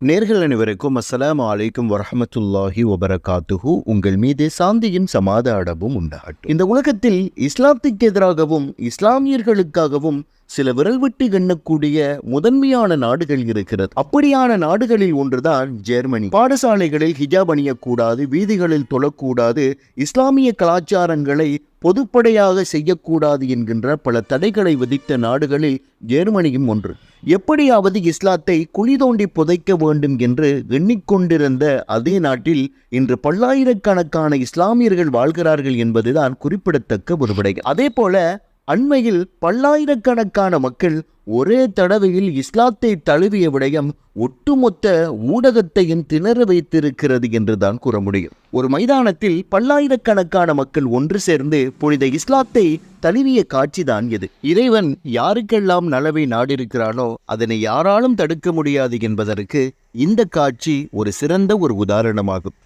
நேர்கள் அனைவருக்கும் அஸ்லாம் அலைக்கும் வரஹமத்துல்லாஹி வபரகாத்துஹு. உங்கள் மீது சாந்தியின் சமாதானமும் உண்டாகட்டும். இந்த உலகத்தில் இஸ்லாத்துக்கு எதிராகவும் இஸ்லாமியர்களுக்காகவும் சில விரல் விட்டு எண்ணக்கூடிய முதன்மையான நாடுகள் இருக்கிறது. அப்படியான நாடுகளில் ஒன்றுதான் ஜெர்மனி. பாடசாலைகளில் ஹிஜாப் அணியக்கூடாது வீதிகளில் தொழக்கூடாது இஸ்லாமிய கலாச்சாரங்களை பொதுப்படையாக செய்யக்கூடாது என்கின்ற பல தடைகளை விதித்த நாடுகளில் ஜெர்மனியும் ஒன்று. எப்படியாவது இஸ்லாத்தை குழி தோண்டி புதைக்க வேண்டும் என்று எண்ணிக்கொண்டிருந்த அதே நாட்டில் இன்று பல்லாயிரக்கணக்கான இஸ்லாமியர்கள் வாழ்கிறார்கள் என்பதுதான் குறிப்பிடத்தக்க ஒரு விடை அதே போல அண்மையில் பல்லாயிரக்கணக்கான மக்கள் ஒரே தடவையில் இஸ்லாத்தை தழுவிய விடயம் ஒட்டுமொத்த ஊடகத்தையும் திணற வைத்திருக்கிறது என்றுதான் கூற முடியும். ஒரு மைதானத்தில் பல்லாயிரக்கணக்கான மக்கள் ஒன்று சேர்ந்து புனித இஸ்லாத்தை தழுவிய காட்சிதான் இது. இறைவன் யாருக்கெல்லாம் நலவை நாடிருக்கிறானோ அதனை யாராலும் தடுக்க முடியாது என்பதற்கு இந்த காட்சி ஒரு சிறந்த ஒரு உதாரணமாகும்.